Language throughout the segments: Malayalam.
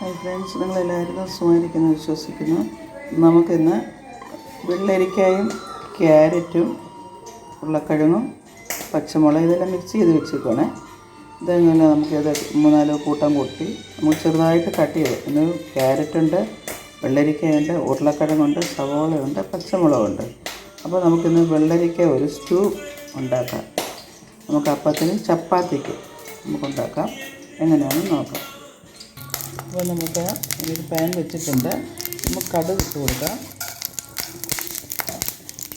ഹായ് ഫ്രണ്ട്സ് നിങ്ങളെല്ലാവരും സുഖമായിരിക്കുന്നു വിശ്വസിക്കുന്നു. നമുക്കിന്ന് വെള്ളരിക്കായും ക്യാരറ്റും ഉരുളക്കിഴങ്ങും പച്ചമുളക് ഇതെല്ലാം മിക്സ് ചെയ്ത് വെച്ചേക്കുവാണേ ഇതെങ്ങനെ നമുക്കിത് മൂന്നാലോ കൂട്ടം കൂട്ടി നമുക്ക് ചെറുതായിട്ട് കട്ട് ചെയ്ത് ഇന്ന് ക്യാരറ്റുണ്ട് വെള്ളരിക്കയുണ്ട് ഉരുളക്കിഴങ്ങുണ്ട് സവോളയുണ്ട് പച്ചമുളകുണ്ട്. അപ്പോൾ നമുക്കിന്ന് വെള്ളരിക്ക ഒരു സ്റ്റൂ ഉണ്ടാക്കാം. നമുക്ക് അപ്പത്തിന് ചപ്പാത്തിക്ക് നമുക്കുണ്ടാക്കാം എങ്ങനെയാണെന്ന് നോക്കാം. അപ്പോൾ നമുക്ക് ഒരു പാൻ വെച്ചിട്ടുണ്ട്. നമുക്ക് കടുക് ഇട്ട് കൊടുക്കാം.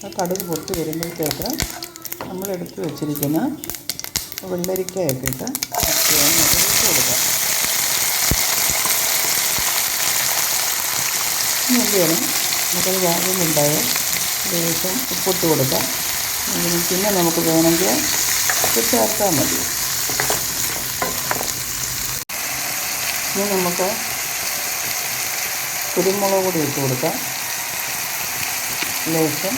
ആ കടുക് പൊട്ടി വരുമ്പോഴത്തേക്ക് നമ്മൾ എടുത്ത് വെച്ചിരിക്കുന്ന വെള്ളരിക്കയൊക്കെ ഇട്ട് ഇട്ട് കൊടുക്കാം. നല്ലതാണ് നമുക്കത് വാങ്ങുന്നുണ്ടായ ലേശം ഉപ്പിട്ട് കൊടുക്കാം. പിന്നെ നമുക്ക് വേണമെങ്കിൽ ചേർത്താൽ മതി. ഇനി നമുക്ക് കുരുമുളക് പൊടി ഇട്ട് കൊടുക്കാം. ലേശം.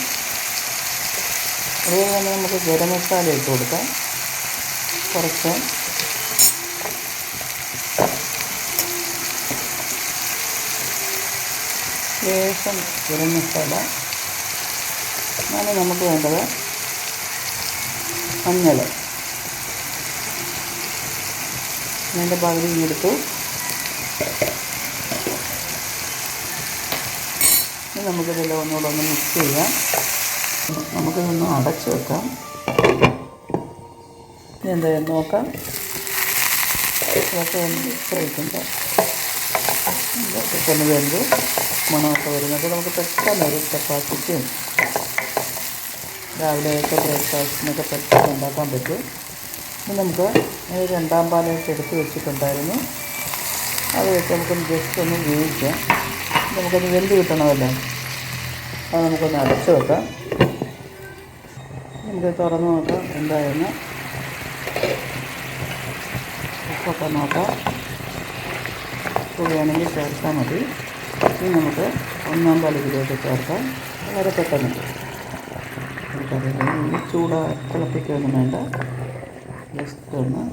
അതുപോലെ തന്നെ നമുക്ക് ഗരം മസാല ഇട്ട് കൊടുക്കാം. കുറച്ച്. ലേശം ഗരം മസാല. അങ്ങനെ നമുക്ക് വേണ്ടത് മഞ്ഞൾ. അതിന്റെ പകുതി എടുത്തു. നമുക്കിതെല്ലാം ഒന്നുകൂടെ ഒന്ന് മിക്സ് ചെയ്യാം. നമുക്കിതൊന്ന് അടച്ച് വെക്കാം. ഇനി എന്തായാലും നോക്കാം. ഇതൊക്കെ ഒന്ന് മിക്സ് ആയിട്ടുണ്ട്. ഇതൊക്കെ ഒന്ന് വെന്തു മണമൊക്കെ വരുന്നത് നമുക്ക് പെട്ടെന്ന് ഒരു ചപ്പാത്തിക്കും രാവിലെയൊക്കെ ബ്രേക്ക്ഫാസ്റ്റിനൊക്കെ പെട്ടെന്ന് ഉണ്ടാക്കാൻ പറ്റും. ഇനി നമുക്ക് രണ്ടാം പാലൊക്കെ എടുത്ത് വെച്ചിട്ടുണ്ടായിരുന്നു. അത് വെച്ച് നമുക്കൊന്ന് ജസ്റ്റ് ഒന്ന് വേവിക്കാം നമുക്കൊന്ന് വെന്ത് കിട്ടണമല്ലോ. അത് നമുക്കൊന്ന് അടച്ചു വെക്കാം. നമുക്ക് തുറന്ന് നോക്കാം. എന്തായെന്ന്. ഉപ്പൊക്കെ നോക്കാം. പുളിയാണെങ്കിൽ ചേർത്താൽ മതി. ഇനി നമുക്ക് ഒന്നാം പാലിലേക്ക് ചേർക്കാം. വളരെ പെട്ടെന്ന്. നമുക്കറിയാം. ഇനി ചൂടാ തിളപ്പിക്കുകയൊന്നും വേണ്ട. ജസ്റ്റ് ഒന്ന്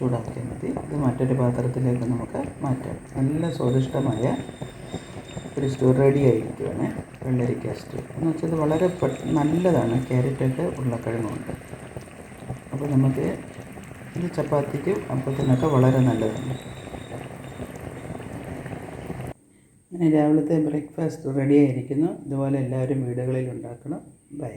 ചൂടാക്കിയാൽ മതി. ഇത് മറ്റൊരു പാത്രത്തിലേക്ക് നമുക്ക് മാറ്റാം. നല്ല സ്വാദിഷ്ടമായ ഒരു സ്റ്റൂ റെഡി ആയിരിക്കുവാണ് വെള്ളരിക്ക സ്റ്റൂ. എന്ന് വെച്ചാൽ ഇത് വളരെ നല്ലതാണ്. ക്യാരറ്റൊക്കെ ഉരുളക്കിഴങ്ങുണ്ട് അപ്പോൾ നമുക്ക് ഇത് ചപ്പാത്തിക്കും അപ്പത്തിനൊക്കെ വളരെ നല്ലതാണ്. അങ്ങനെ രാവിലത്തെ ബ്രേക്ക്ഫാസ്റ്റ് റെഡി ആയിരിക്കുന്നു. ഇതുപോലെ എല്ലാവരും വീടുകളിൽ ഉണ്ടാക്കണം. ബൈ.